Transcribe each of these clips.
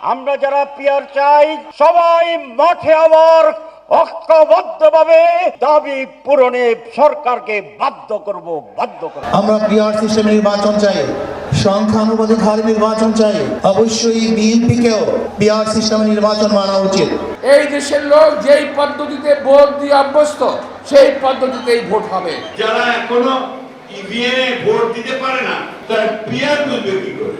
আমরা যারা পিয়ার চাই সবাই মাঠে আবার ঐক্যবদ্ধভাবে দাবি পূরণে সরকারকে বাধ্য করব বাধ্য করব। আমরা সিস্টেম নির্বাচন চাই সংখ্যানুপাতিক হারে নির্বাচন চাই অবশ্যই বিএনপিকেও সিস্টেমে নির্বাচন মানা উচিত। এই দেশের লোক যেই পদ্ধতিতে ভোট দিয়ে অভ্যস্ত সেই পদ্ধতিতেই ভোট হবে। যারা এখনও ইভিএমে ভোট দিতে পারে না তারা পিয়ার বুঝবে কি করে?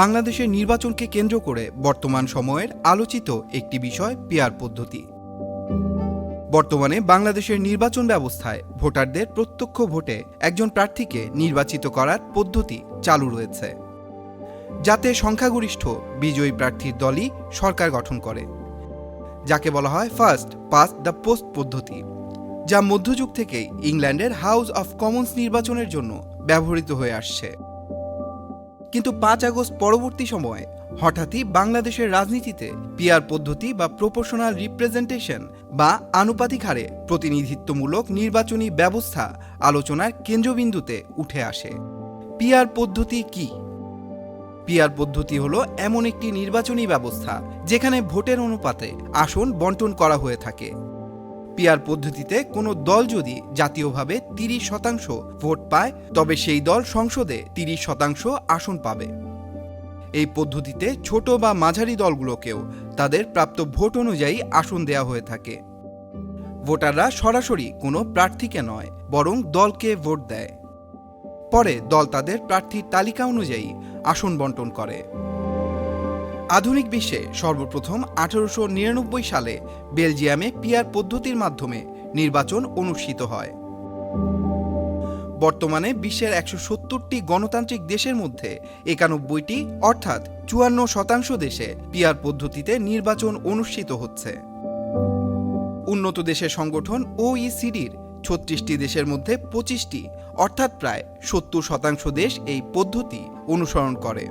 বাংলাদেশের নির্বাচনকে কেন্দ্র করে বর্তমান সময়ের আলোচিত একটি বিষয় পিয়ার পদ্ধতি। বর্তমানে বাংলাদেশের নির্বাচন ব্যবস্থায় ভোটারদের প্রত্যক্ষ ভোটে একজন প্রার্থীকে নির্বাচিত করার পদ্ধতি চালু রয়েছে, যাতে সংখ্যাগরিষ্ঠ বিজয়ী প্রার্থীর দলই সরকার গঠন করে, যাকে বলা হয় ফার্স্ট পাস দ্য পোস্ট পদ্ধতি, যা মধ্যযুগ থেকেই ইংল্যান্ডের হাউস অফ কমন্স নির্বাচনের জন্য ব্যবহৃত হয়ে আসছে। কিন্তু পাঁচ আগস্ট পরবর্তী সময়ে হঠাৎই বাংলাদেশের রাজনীতিতে পিয়ার পদ্ধতি বা প্রপোর্শনাল রিপ্রেজেন্টেশন বা আনুপাতিক হারে প্রতিনিধিত্বমূলক নির্বাচনী ব্যবস্থা আলোচনার কেন্দ্রবিন্দুতে উঠে আসে। পিয়ার পদ্ধতি কি? পিয়ার পদ্ধতি হলো এমন একটি নির্বাচনী ব্যবস্থা যেখানে ভোটের অনুপাতে আসন বন্টন করা হয়ে থাকে। পিয়ার পদ্ধতিতে কোনো দল যদি জাতীয়ভাবে তিরিশ শতাংশ ভোট পায়, তবে সেই দল সংসদে তিরিশ শতাংশ আসন পাবে। এই পদ্ধতিতে ছোট বা মাঝারি দলগুলোকেও তাদের প্রাপ্ত ভোট অনুযায়ী আসন দেয়া হয়ে থাকে। ভোটাররা সরাসরি কোনো প্রার্থীকে নয়, বরং দলকে ভোট দেয়। পরে দল তাদের প্রার্থীর তালিকা অনুযায়ী আসন বন্টন করে। আধুনিক বিশ্বে সর্বপ্রথম আঠারোশো নিরানব্বই সালে বেলজিয়ামে পিয়ার পদ্ধতির মাধ্যমে নির্বাচন অনুষ্ঠিত হয়। বর্তমানে বিশ্বের একশো সত্তরটি গণতান্ত্রিক দেশের মধ্যে একানব্বইটি, অর্থাৎ চুয়ান্ন শতাংশ দেশে পিয়ার পদ্ধতিতে নির্বাচন অনুষ্ঠিত হচ্ছে। উন্নত দেশের সংগঠন ওইসিডির ছত্রিশটি দেশের মধ্যে পঁচিশটি, অর্থাৎ প্রায় সত্তর শতাংশ দেশ এই পদ্ধতি অনুসরণ করে।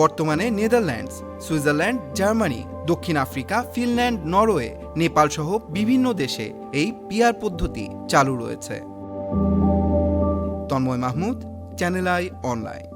বর্তমানে নেদারল্যান্ডস, সুইজারল্যান্ড, জার্মানি, দক্ষিণ আফ্রিকা, ফিনল্যান্ড, নরওয়ে নেপাল সহ বিভিন্ন দেশে এই পিয়ার পদ্ধতি চালু রয়েছে। Tanmoy Mahmud, channel I online.